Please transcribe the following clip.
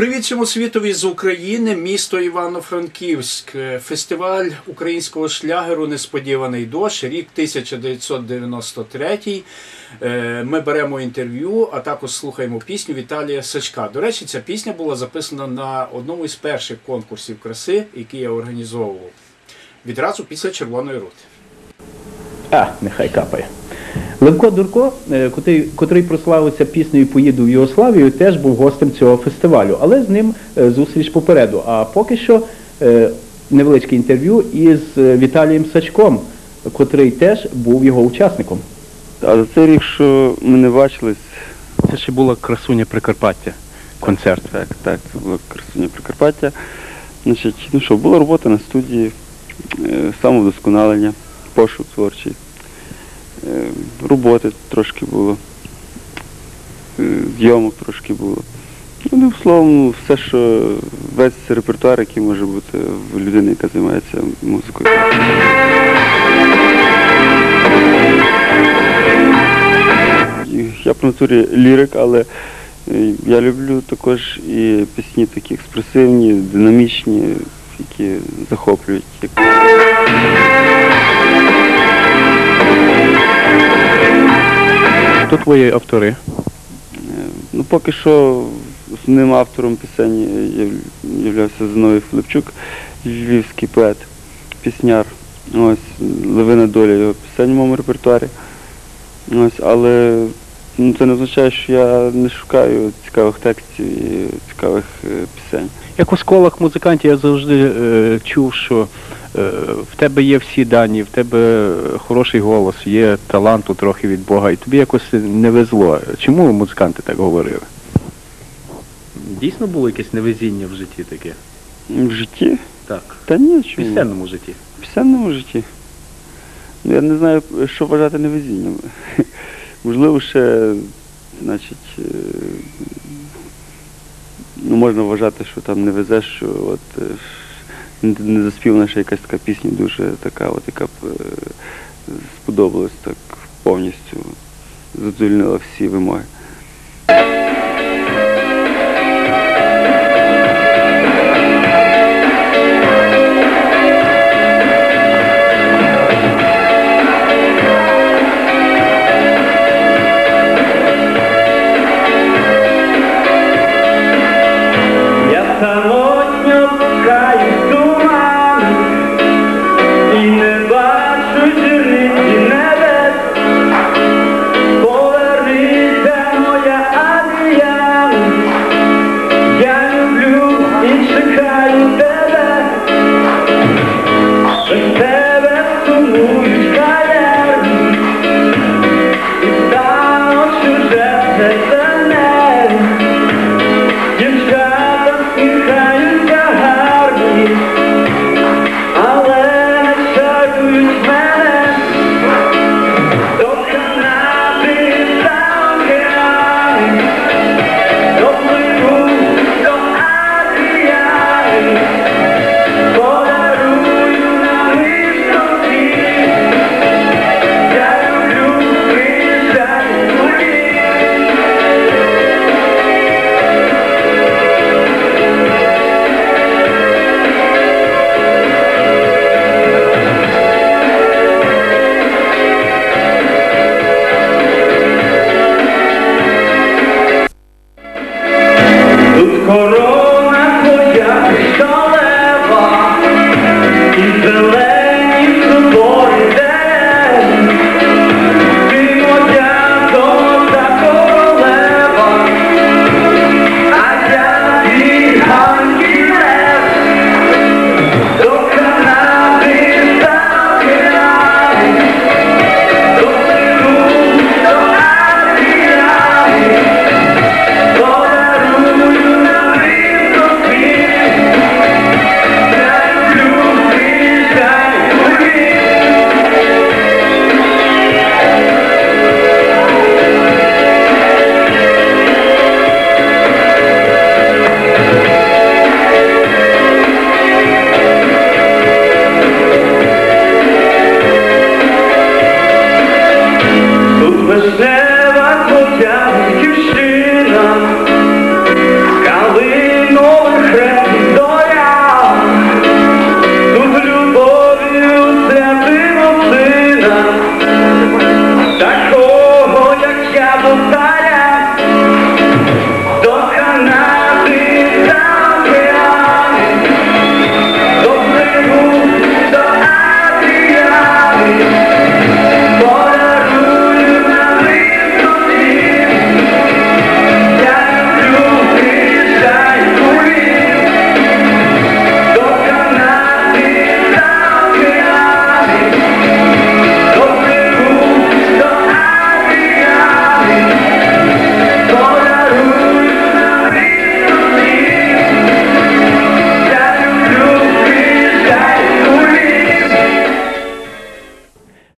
Привіт всьому світові з України, місто Івано-Франківськ, фестиваль українського шлягеру Несподіваний дощ, рік 1993. Е, Ми беремо інтерв'ю, а також слухаємо пісню Віталія Сачка. До речі, ця пісня була записана на одному із перших конкурсів краси, які я організовував. Відразу після Червоної рути. А, нехай капає. Левко Дурко, е, котрий, котрий прославився піснею Поїду в Югославію, теж був гостем цього фестивалю, але з ним е, зустріч попереду. А поки що е, невеличке інтерв'ю із Віталієм Сачком, котрий теж був його учасником. А за цей рік, що ми не бачились, Це ще була красуня Прикарпаття, концерт. так, так, це було красуня Прикарпаття. Значить, ну що, була робота на студії, самовдосконалення, пошук творчий. Е, роботи трошки було, е, зйомок трошки було. Ну, словом, ну, все, що весь репертуар, який може бути в людини, яка займається музикою. Я по натурі лірик, але е, я люблю також і пісні такі експресивні, динамічні, які захоплюють. Хто твої автори? Е, Ну, поки що основним автором пісень є- Зиновій Филипчук, львівський поет, пісняр. Ось левина доля його пісень в моєму репертуарі. Ось, але ну, це не означає, що я не шукаю цікавих текстів і цікавих е, пісень. Як у школах музикантів я завжди е, чув, що е, в тебе є всі дані, в тебе хороший голос, є таланту трохи від Бога, і тобі якось не везло. Чому музиканти так говорили? Дійсно було якесь невезіння в житті таке? В житті? Так. Та ні, В чому? пісенному житті. В пісенному житті. Ну, я не знаю, що вважати невезінням. Можливо, ще, значить, е, ну, можна вважати, що там не везе, що от е, не- заспівна ще якась така пісня дуже така, от, яка б е, сподобалась так повністю, задовольнила всі вимоги.